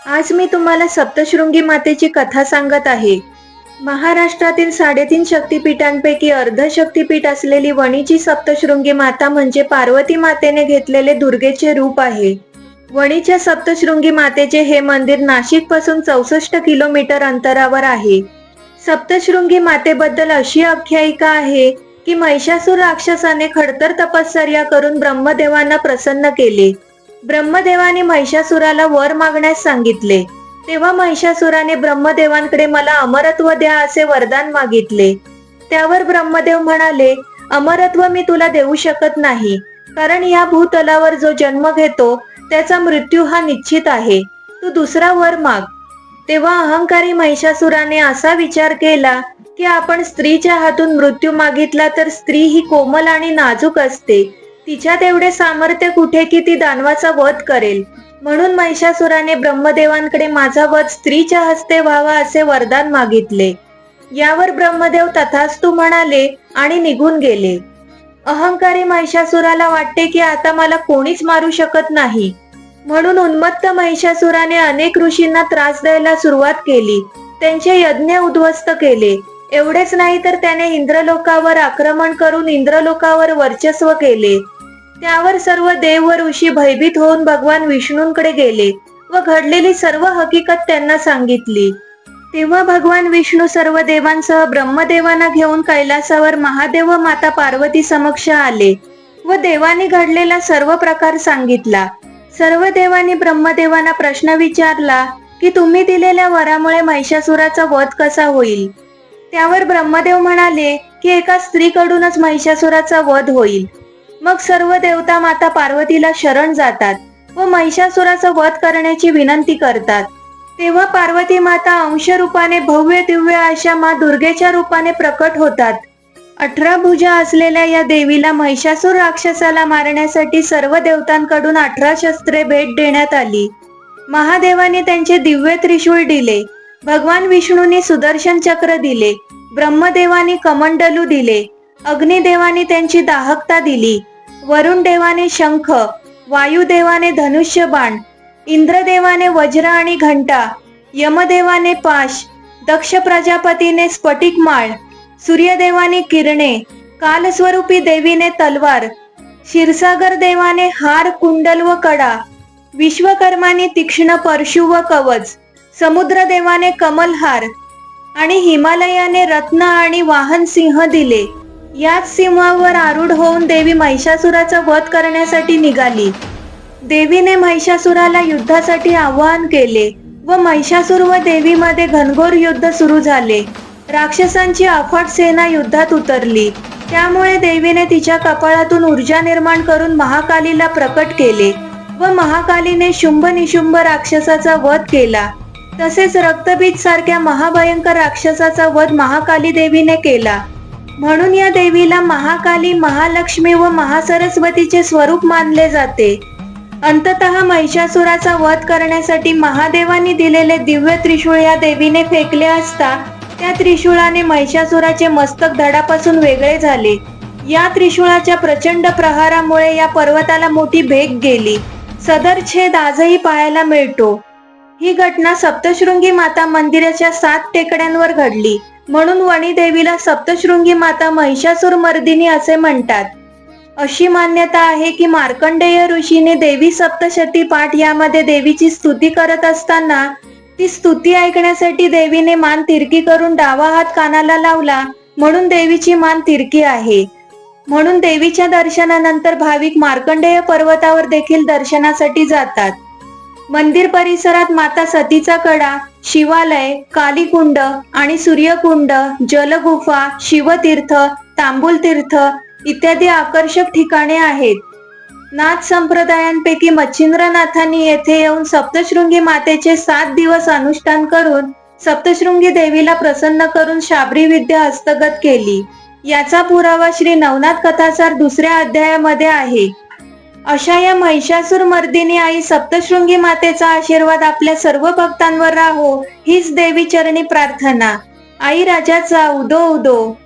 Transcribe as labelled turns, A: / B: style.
A: आज मी तुम्हाला सप्तशृंगी मातेची कथा सांगत आहे. महाराष्ट्रातील साडेतीन शक्तिपीठांपैकी अर्ध शक्तिपीठ असलेली वणीची सप्तशृंगी माता म्हणजे पार्वती मातेने घेतलेले दुर्गेचे रूप आहे. वणीच्या सप्तशृंगी मातेचे हे मंदिर नाशिकपासून चौसष्ट किलोमीटर अंतरावर आहे. सप्तशृंगी मातेबद्दल अशी आख्यायिका आहे की महिषासूर राक्षसाने खडतर तपश्चर्या करून ब्रह्मदेवांना प्रसन्न केले. ब्रह्मदेवाने महिषासुराला वर मागण्यास सांगितले. तेव्हा महिषासुराने ब्रह्मदेवांकडे मला अमरत्व द्या असे वरदान मागितले. त्यावर ब्रह्मदेव म्हणाले अमरत्व मी तुला देऊ शकत नाही. कारण या भूतलावर जो जन्म घेतो त्याचा मृत्यू हा निश्चित आहे. तू दुसरा वर माग. तेव्हा अहंकारी महिषासुराने असा विचार केला की आपण स्त्रीच्या हातून मृत्यू मागितला तर स्त्री ही कोमल आणि नाजूक असते. तिच्यात एवढे सामर्थ्य कुठे की ती दानवाचा वध करेल. म्हणून महिषासुराने ब्रह्मदेवांकडे माझा वध स्त्रीच्या हस्ते व्हावा असे वरदान मागितले. यावर ब्रह्मदेव तथास्तु म्हणाले आणि निघून गेले. अहंकारी महिषासुराला वाटते की आता मला कोणीच मारू शकत नाही. म्हणून उन्मत्त महिषासुराने अनेक ऋषींना त्रास द्यायला सुरुवात केली. त्यांचे यज्ञ उद्ध्वस्त केले. एवढेच नाही तर त्याने इंद्रलोकावर आक्रमण करून इंद्रलोकावर वर्चस्व केले. त्यावर सर्व देव व ऋषी भयभीत होऊन भगवान विष्णूंकडे गेले व घडलेली सर्व हकीकत त्यांना सांगितली. तेव्हा भगवान विष्णू सर्व देवांसह ब्रह्मदेवांना घेऊन कैलासावर महादेव व माता पार्वती समक्ष आले व देवानी घडलेला सर्व प्रकार सांगितला. सर्व देवांनी ब्रह्मदेवांना प्रश्न विचारला की तुम्ही दिलेल्या वरामुळे महिषासुराचा वध कसा होईल? त्यावर ब्रह्मदेव म्हणाले की एका स्त्रीकडूनच महिषासुराचा वध होईल. मग सर्व देवता माता पार्वतीला शरण जातात व महिषासुराचा वध करण्याची विनंती करतात. तेव्हा पार्वती माता अंश रूपाने भव्य दिव्य अशा मा दुर्गेच्या रूपाने प्रकट होतात. अठरा भुजा असलेल्या या देवीला महिषासूर राक्षसाला मारण्यासाठी सर्व देवतांकडून अठरा शस्त्रे भेट देण्यात आली. महादेवाने त्यांचे दिव्य त्रिशूळ दिले. भगवान विष्णूंनी सुदर्शन चक्र दिले. ब्रह्मदेवाने कमंडलू दिले. अग्निदेवाने त्यांची दाहकता दिली. वरुण देवाने शंख वायुदेवाने धनुष्य बाण इंद्रदेवाने वज्र आणि घंटा यमदेवाने पाश दक्ष प्रजापतीने स्फटिक माळ सूर्यदेवाने किरणे कालस्वरूपी देवीने तलवार क्षीरसागर देवाने हार कुंडल व कडा विश्वकर्माने तीक्ष्ण परशु व कवच समुद्रदेवाने कमलहार आणि हिमालयाने रत्न आणि वाहन सिंह दिले. याच सिंहावर आरूढ होऊन देवी महिषासुराचा वध करण्यासाठी निघाली. देवीने महिषासुराला युद्धासाठी आवाहन केले व महिषासूर व देवीमध्ये घनघोर युद्ध सुरू झाले. राक्षसांची अफाट सेना युद्धात उतरली. त्यामुळे देवीने तिच्या कपाळातून ऊर्जा निर्माण करून महाकालीला प्रकट केले व महाकालीने शुंभ निशुंभ राक्षसाचा वध केला. तसेच रक्तबीज सारख्या महाभयंकर राक्षसाचा वध महाकाली देवीने केला. म्हणून या देवीला महाकाली महालक्ष्मी व महासरस्वतीचे स्वरूप मानले जाते. अंततः महिषासुराचा वध करण्यासाठी महादेवानी दिलेले दिव्य त्रिशूळ या देवीने फेकले असता त्या त्रिशूळाने महिषासुराचे मस्तक धडापासून वेगळे झाले. या त्रिशूळाच्या प्रचंड प्रहारामुळे या पर्वताला मोठी भेग गेली. सदर छेद आजही पाहायला मिळतो. ही घटना सप्तशृंगी माता मंदिराच्या सात टेकड्यांवर घडली. म्हणून वणी देवीला सप्तशृंगी माता महिषासूर मर्दिनी असे म्हणतात. अशी मान्यता आहे की मार्कंडेय ऋषीने देवी सप्तशती पाठ यामध्ये देवीची स्तुती करत असताना ती स्तुती ऐकण्यासाठी देवीने मान तिरकी करून डावा हात कानाला लावला म्हणून देवीची मान तिरकी आहे. म्हणून देवीच्या दर्शनानंतर भाविक मार्कंडेय पर्वतावर देखील दर्शनासाठी जातात. मंदिर परिसरात माता सतीचा कडा शिवालय कालीकुंड आणि सूर्यकुंड जलगुफा शिवतीर्थ तांबूल तीर्थ इत्यादी आकर्षक ठिकाणे आहेत. नाथ संप्रदायांपैकी मच्छिंद्रनाथांनी येथे येऊन सप्तशृंगी मातेचे सात दिवस अनुष्ठान करून सप्तशृंगी देवीला प्रसन्न करून शाबरी विद्या हस्तगत केली. याचा पुरावा श्री नवनाथ कथासार दुसऱ्या अध्यायामध्ये आहे. अशा या महिषासूर मर्दिनी आई सप्तशृंगी मातेचा आशीर्वाद आपल्या सर्व भक्तांवर राहो हीच देवी चरणी प्रार्थना. आई राजाचा उदो उदो.